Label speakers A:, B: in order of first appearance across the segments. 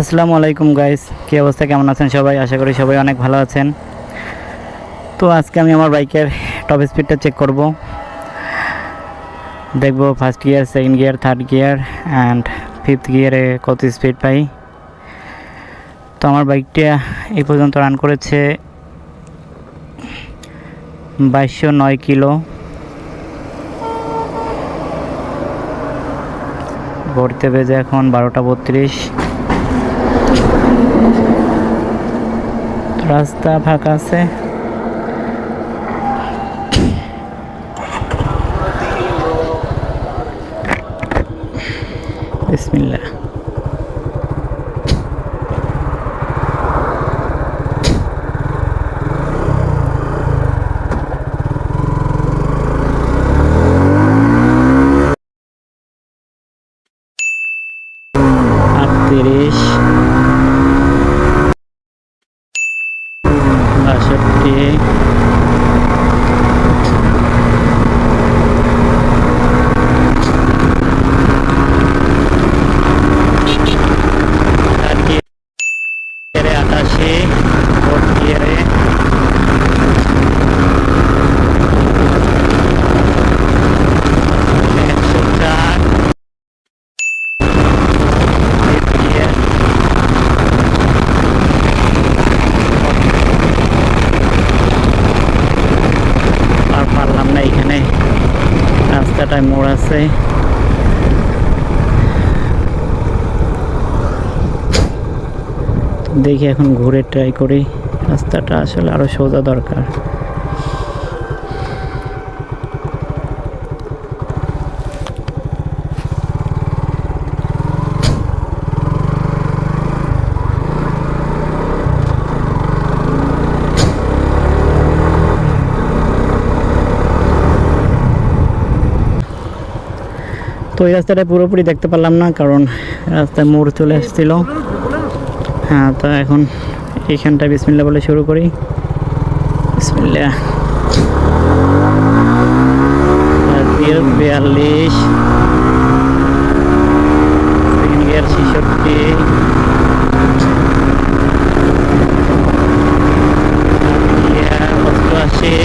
A: আসসালামু আলাইকুম গাইস কী অবস্থা? কেমন আছেন সবাই? আশা করি সবাই অনেক ভালো আছেন। তো আজকে আমি আমার বাইকের টপ স্পিডটা চেক করব। দেখব first gear second gear third gear and fifth গিয়ারে কত স্পিড পাই। তো আমার বাইকটা এই পর্যন্ত রান করেছে বাইশশো নয় কিলো। ঘুরতে বেজে এখন বারোটা বত্রিশ। রাস্তা ফাঁকা আছে বিসমিল্লাহ রাস্তাটায় মোড় আছে দেখি এখন ঘুরে ট্রাই করি। রাস্তাটা আসলে আরও সোজা দরকার। তো এই রাস্তাটা পুরোপুরি দেখতে পারলাম না, কারণ রাস্তায় মোড় চলে এসেছিল হ্যাঁ তো এখন এইখানটা বিসমিল্লা বলে শুরু করি। বিসমিল্লা বিয়াল্লিশ সেকেন্ড গিয়ার ছেষট্টি গিয়ার অষ্টআশি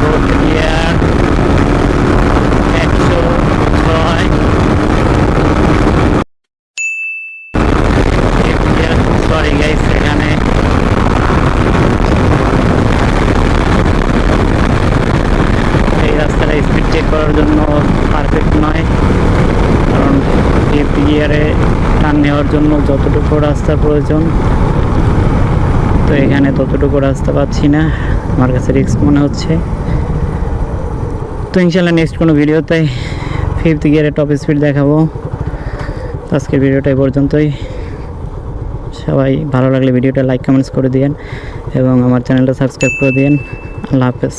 A: fourth gear, একশো ছয় fifth gear, sorry guys এখানে এই রাস্তাটা স্পিড চেক করার জন্য পারফেক্ট নয়। কারণ ফিফথ গিয়ারে টান নেওয়ার জন্য যতটুকু রাস্তার প্রয়োজন, তো এখানে ততটুকু রাস্তা পাচ্ছি না। আমার কাছে রিস্ক মনে হচ্ছে। তো ইনশাল্লাহ নেক্সট কোনো ভিডিওতে ফিফথ গিয়ারে টপ স্পিড দেখাবো। আজকের ভিডিওটা এই পর্যন্তই। সবাই ভালো লাগলে ভিডিওটা লাইক কমেন্টস করে দিয়েন এবং আমার চ্যানেলটা সাবস্ক্রাইব করে দিয়েন। আল্লাহ হাফেজ।